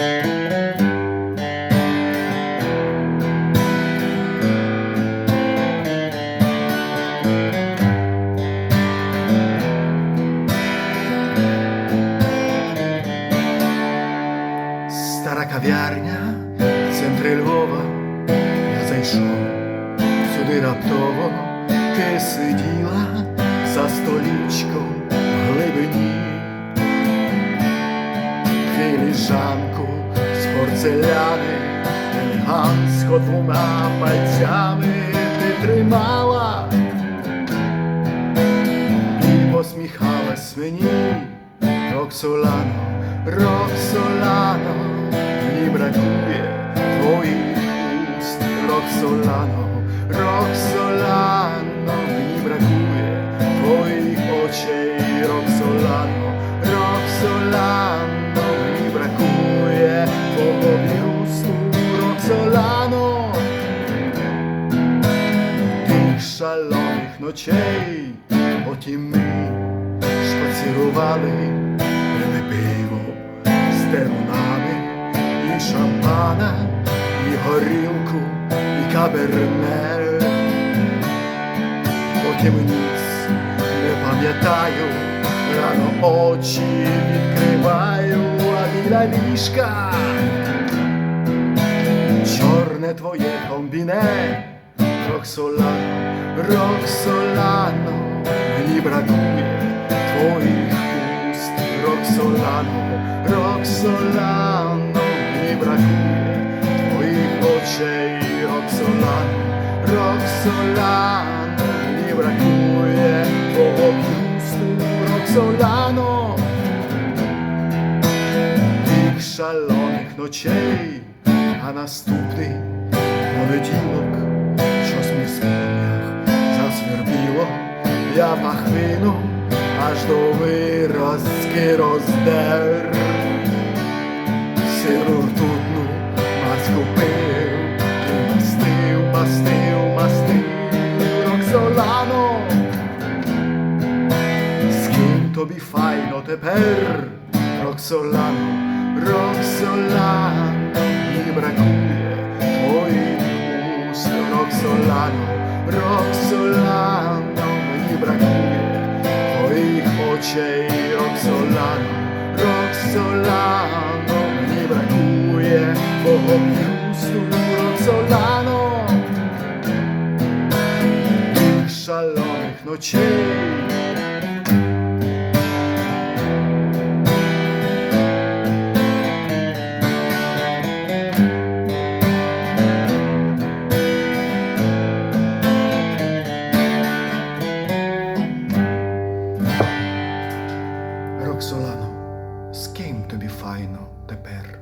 Стара кав'ярня в центрі Львова, я зайшов сюди раптово, ти сиділа за столічком в глибині, філіжанку з порцеляни, елегантсько двома пальцями ти тримала і посміхалась мені, Роксолано, Роксолано, мені бракує твоїх уст, Роксолано, Роксолано, мені бракує твоїх очей, Роксолано, бюсту, Роксолано тих шалених ночей, потім ми шпацірували, пили пиво з термунами, і шампана, і горілку, і каберне. Потім ніц не пам'ятаю, рано очі відкриваю, біля ліжка. Чорне твоє комбіне, Роксолано, Роксолано, мені бракує твоїх уст, Роксолано, Роксолано, мені бракує твоїх очей, Роксолано, Роксолано, мені бракує твого бюсту, Роксолано шалених ночей, а наступний понеділок, щось мій спинях засвербіло, я пахвину аж до виразки роздер. Сиру ртутну маску пив, і мастив, мастив, мастив, Роксолано. З ким тобі файно тепер, Роксолано, Роксолано, мені бракує твоїх уст, Роксолано, Роксолано, мені бракує твоїх очей, Роксолано, Роксолано, мені бракує твого бюсту, Роксолано, тих шалених ночей. З ким тобі файно тепер?